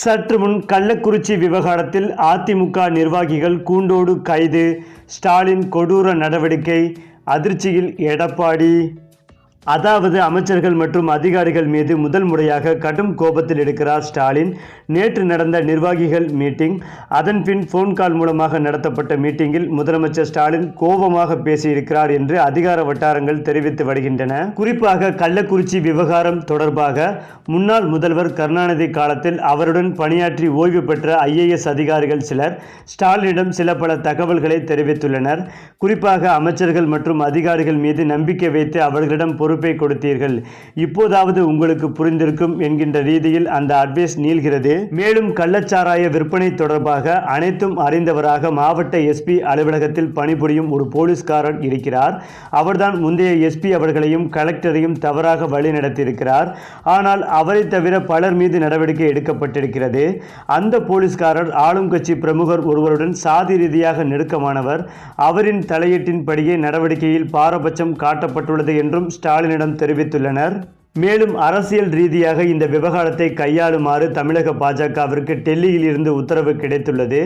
சற்று முன் கள்ளக்குறிச்சி விவகாரத்தில் அதிமுக நிர்வாகிகள் கூண்டோடு கைது. ஸ்டாலின் கொடூர நடவடிக்கை. அதிர்ச்சியில் எடப்பாடி. அதாவது அமைச்சர்கள் மற்றும் அதிகாரிகள் மீது முதல் முறையாக கடும் கோபத்தில் இருக்கிறார் ஸ்டாலின். நேற்று நடந்த நிர்வாகிகள் மீட்டிங் அதன் பின் ஃபோன் கால் மூலமாக நடத்தப்பட்ட மீட்டிங்கில் முதலமைச்சர் ஸ்டாலின் கோபமாக பேசியிருக்கிறார் என்று அதிகார வட்டாரங்கள் தெரிவித்து வருகின்றன. குறிப்பாக கள்ளக்குறிச்சி விவகாரம் தொடர்பாக முன்னாள் முதல்வர் கருணாநிதி காலத்தில் அவருடன் பணியாற்றி ஓய்வு பெற்ற ஐஏஎஸ் அதிகாரிகள் சிலர் ஸ்டாலினிடம் சில பல தகவல்களை தெரிவித்துள்ளனர். குறிப்பாக அமைச்சர்கள் மற்றும் அதிகாரிகள் மீது நம்பிக்கை வைத்து அவர்களிடம் பொறுப்பை கொடுத்தீர்கள். இப்போதாவது உங்களுக்கு புரிந்திருக்கும் என்கின்ற ரீதியில் அந்த அட்வைஸ் நீள்கிறது. மேலும் கள்ளச்சாராய விற்பனை தொடர்பாக அனைத்தும் அறிந்தவராக மாவட்ட எஸ்பி அலுவலகத்தில் பணிபுரியும் ஒரு போலீஸ்காரர் இருக்கிறார். அவர்தான் முந்தைய எஸ்பி அவர்களையும் கலெக்டரையும் தவறாக வழிநடத்தியிருக்கிறார் ஆனால் அவரை தவிர பலர் மீது நடவடிக்கை எடுக்கப்பட்டிருக்கிறது. அந்த போலீஸ்காரர் ஆளும் கட்சி பிரமுகர் ஒருவருடன் சாதி ரீதியாக நெருக்கமானவர். அவரின் தலையீட்டின்படியே நடவடிக்கையில் பாரபட்சம் காட்டப்பட்டுள்ளது என்றும் ஸ்டாலினிடம் தெரிவித்துள்ளனர். மேலும் அரசியல் ரீதியாக இந்த விவகாரத்தை கையாளுமாறு தமிழக பாஜகவிற்கு டெல்லியில் இருந்து உத்தரவு கிடைத்துள்ளது.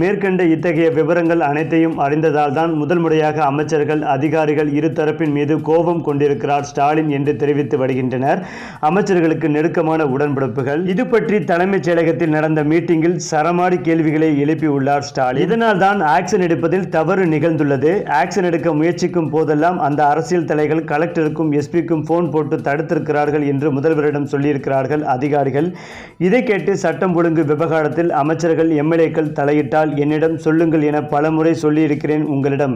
மேற்கண்ட இத்தகைய விவரங்கள் அனைத்தையும் அறிந்ததால் தான் முதல் முறையாக அமைச்சர்கள் அதிகாரிகள் இரு தரப்பின் மீது கோபம் கொண்டிருக்கிறார் ஸ்டாலின் என்று தெரிவித்து வருகின்றனர். அமைச்சர்களுக்கு நெருக்கமான உடன்பிடிப்புகள். இது பற்றி தலைமைச் செயலகத்தில் நடந்த மீட்டிங்கில் சரமாடி கேள்விகளை எழுப்பியுள்ளார் ஸ்டாலின். இதனால் தான் ஆக்ஷன் எடுப்பதில் தவறு நிகழ்ந்துள்ளது. ஆக்ஷன் எடுக்க முயற்சிக்கும் போதெல்லாம் அந்த அரசியல் தலைகள் கலெக்டருக்கும் எஸ்பிக்கும் போன் போட்டு தடுத்திருக்கிறார் வருகிறார்கள் என்று முதல்வரிடம் சொல்லியிருக்கிறார்கள் அதிகாரிகள். இதை கேட்டு சட்டம் ஒழுங்கு விவகாரத்தில் அமைச்சர்கள் எம்எல்ஏக்கள் தலையிட்டால் என்னிடம் சொல்லுங்கள் என பலமுறை சொல்லியிருக்கிறேன் உங்களிடம்.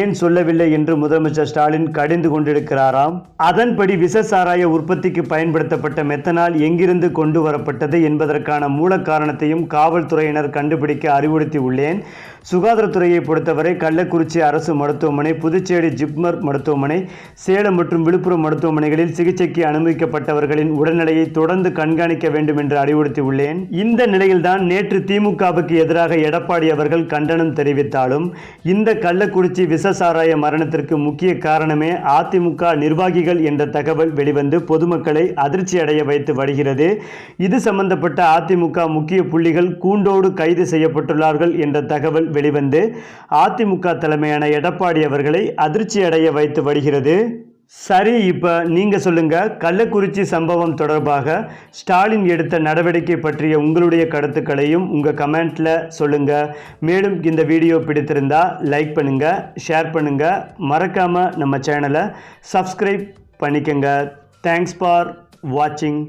ஏன் சொல்லவில்லை என்று முதலமைச்சர் ஸ்டாலின் கடிந்து கொண்டிருக்கிறாராம். அதன்படி விச சாராய உற்பத்திக்கு பயன்படுத்தப்பட்ட மெத்தனால் எங்கிருந்து கொண்டு வரப்பட்டது என்பதற்கான மூல காரணத்தையும் காவல்துறையினர் கண்டுபிடிக்க அறிவுறுத்தி உள்ளேன் சுகாதாரத்துறையை பொறுத்தவரை கள்ளக்குறிச்சி அரசு மருத்துவமனை புதுச்சேரி ஜிப்மர் மருத்துவமனை சேலம் மற்றும் விழுப்புரம் மருத்துவமனைகளில் சிகிச்சைக்கு அனுமதிக்கப்பட்டவர்களின் உடல்நிலையை தொடர்ந்து கண்காணிக்க வேண்டும் என்று அறிவுறுத்தியுள்ளேன். இந்த நிலையில்தான் நேற்று திமுகவுக்கு எதிராக எடப்பாடி அவர்கள் கண்டனம் தெரிவித்தாலும் இந்த கள்ளக்குறிச்சி விசசாராய மரணத்திற்கு முக்கிய காரணமே அதிமுக நிர்வாகிகள் என்ற தகவல் வெளிவந்து பொதுமக்களை அதிர்ச்சி அடைய வைத்து வருகிறது. இது சம்பந்தப்பட்ட அதிமுக முக்கிய புள்ளிகள் கூண்டோடு கைது செய்யப்பட்டுள்ளார்கள் என்ற தகவல் வெளிவந்து அதிமுக தலைமையான எடப்பாடி அவர்களை அதிர்ச்சி அடைய வைத்து வருகிறது. சரி இப்போ நீங்கள் சொல்லுங்கள் கள்ளக்குறிச்சி சம்பவம் தொடர்பாக ஸ்டாலின் எடுத்த நடவடிக்கை பற்றிய உங்களுடைய கருத்துக்களையும் உங்கள் கமெண்ட்டில் சொல்லுங்கள் மேலும் இந்த வீடியோ பிடித்திருந்தா லைக் பண்ணுங்கள் ஷேர் பண்ணுங்கள் மறக்காமல் நம்ம சேனலை சப்ஸ்கிரைப் பண்ணிக்கங்க. தேங்க்ஸ் ஃபார் வாட்சிங்